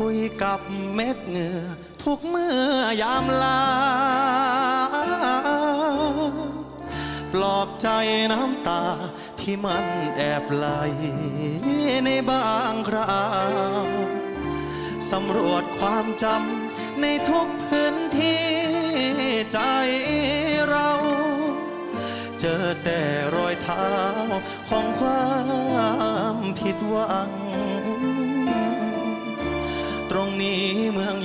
คุยกับเม็ดเหงื่อ ทุกเมื่อยามลา ปลอบใจน้ำตาที่มันแอบไหลในบางคราวสำรวจความจำในทุกพื้นที่ใจเรา เจอแต่รอยเท้าของความผิดหวัง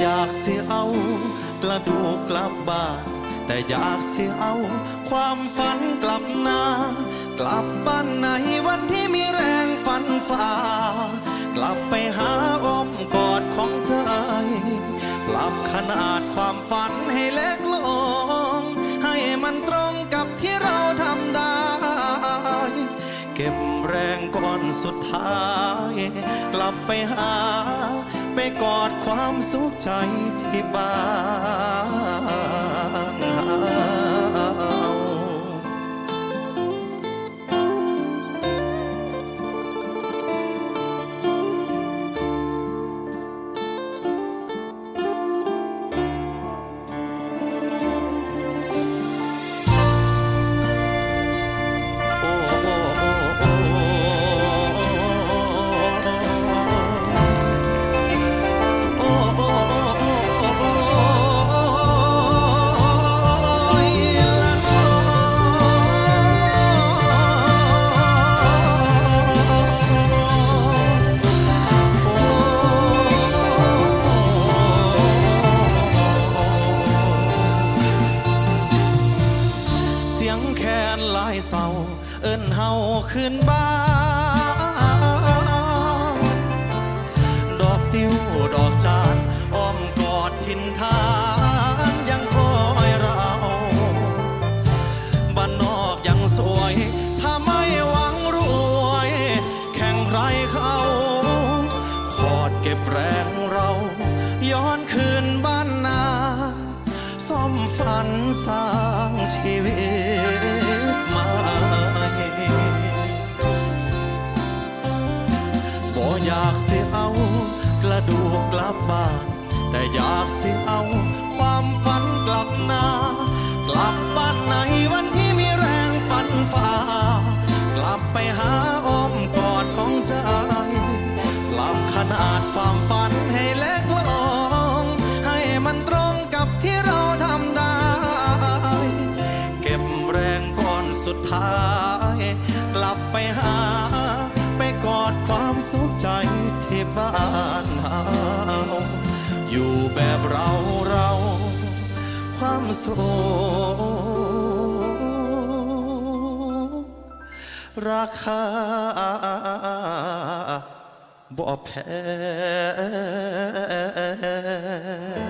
อยากเสียเอา กระดูกกลับบ้านแต่อยากเสียเอา ความฝันกลับนา กลับบ้านในวันที่มีแรงฝันฝ่า กลับไปหาอ้อมกอดของใจปรับขนาดความฝันให้เล็กลง ให้มันตรงกับที่เราทำได้ เก็บแรงก่อนสุดท้าย กลับไปหา ไปกอดความสุขใจที่บ้าน เฮาขึ้นบ้านดอกติ้วดอกจานอ้อมกอดทินทานยังคอยเราบ้านนอกยังสวยถ้าไม่หวังรวย แข่งใครเขาขอดเก็บแรงเรา ย้อนคืนบ้านนาซ่อมฝันสร้างชีวิต สียเอาความฝันกลับนากลับบ้านในวันที่มีแรงฝันฝ่ากลับไปหาอ้อมกอดของใจกลับขนาดความฝันให้เล็กลงให้มันตรงกับที่เราทำได้ เก็บแรงก่อนสุดท้าย กลับไปหา ไปกอดความสุขใจที่บ้านเฮา อยู่แบบเราเรา ความโศกราคาบ่แพง